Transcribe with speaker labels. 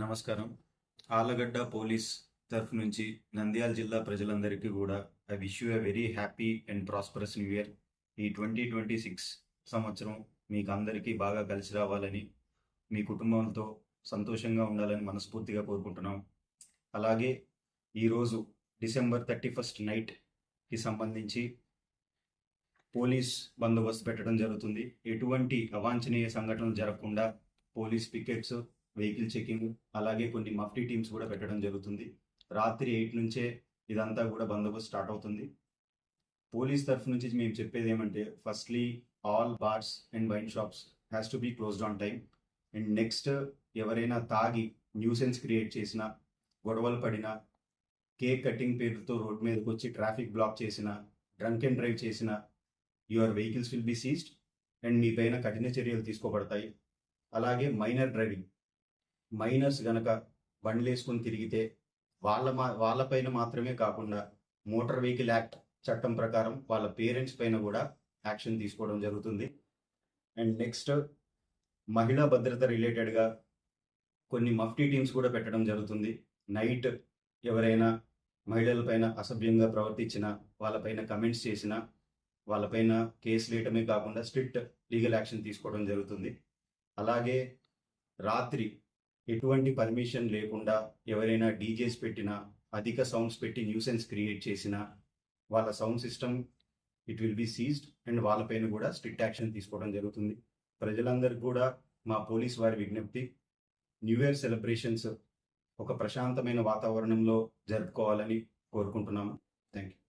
Speaker 1: నమస్కారం. ఆలగడ్డ పోలీస్ తరఫు నుంచి నంద్యాల జిల్లా ప్రజలందరికీ కూడా I wish you a very happy and prosperous new year. ఈ ట్వంటీ ట్వంటీ సిక్స్ సంవత్సరం మీకు అందరికీ బాగా కలిసి రావాలని మీ కుటుంబంతో సంతోషంగా ఉండాలని మనస్ఫూర్తిగా కోరుకుంటున్నాం. అలాగే ఈరోజు డిసెంబర్ థర్టీ ఫస్ట్ నైట్కి సంబంధించి పోలీస్ బందోబస్తు పెట్టడం జరుగుతుంది. ఎటువంటి అవాంఛనీయ సంఘటనలు జరగకుండా పోలీస్ పికెట్స్ వెహికల్ చెకింగ్ అలాగే కొన్ని మఫ్టీ టీమ్స్ కూడా పెట్టడం జరుగుతుంది. రాత్రి ఎయిట్ నుంచే ఇదంతా కూడా బందోబస్తు స్టార్ట్ అవుతుంది. పోలీస్ తరఫు నుంచి మేము చెప్పేది ఏమంటే firstly all bars and wine shops has to be closed on time and next ఎవరైనా తాగి న్యూసెన్స్ క్రియేట్ చేసిన గొడవలు పడిన కేక్ కటింగ్ పేరుతో రోడ్ మీదకి వచ్చి ట్రాఫిక్ బ్లాక్ చేసిన డ్రంక్ అండ్ డ్రైవ్ చేసిన your vehicles will be seized and మీ పైన కఠిన చర్యలు తీసుకోబడతాయి. అలాగే మైనర్ డ్రైవింగ్. మైనర్స్ గనక బండ్లు వేసుకొని తిరిగితే వాళ్ళ మా వాళ్ళపైన మాత్రమే కాకుండా మోటార్ వెహికల్ యాక్ట్ చట్టం ప్రకారం వాళ్ళ పేరెంట్స్ పైన కూడా యాక్షన్ తీసుకోవడం జరుగుతుంది. అండ్ నెక్స్ట్ మహిళా భద్రత రిలేటెడ్గా కొన్ని మఫ్టీ టీమ్స్ కూడా పెట్టడం జరుగుతుంది. నైట్ ఎవరైనా మహిళలపైన అసభ్యంగా ప్రవర్తించిన వాళ్ళపైన కమెంట్స్ చేసిన వాళ్ళపైన కేసు వేయటమే కాకుండా స్ట్రిక్ట్ లీగల్ యాక్షన్ తీసుకోవడం జరుగుతుంది. అలాగే రాత్రి ఎటువంటి పర్మిషన్ లేకుండా ఎవరైనా డీజేస్ పెట్టినా అధిక సౌండ్స్ పెట్టి న్యూసెన్స్ క్రియేట్ చేసినా వాళ్ళ sound system it will be seized and వాళ్ళపైన కూడా స్ట్రిక్ట్ యాక్షన్ తీసుకోవడం జరుగుతుంది. ప్రజలందరికీ కూడా మా పోలీస్ వారి విజ్ఞప్తి న్యూ ఇయర్ సెలబ్రేషన్స్ ఒక ప్రశాంతమైన వాతావరణంలో జరుపుకోవాలని కోరుకుంటున్నాము. Thank you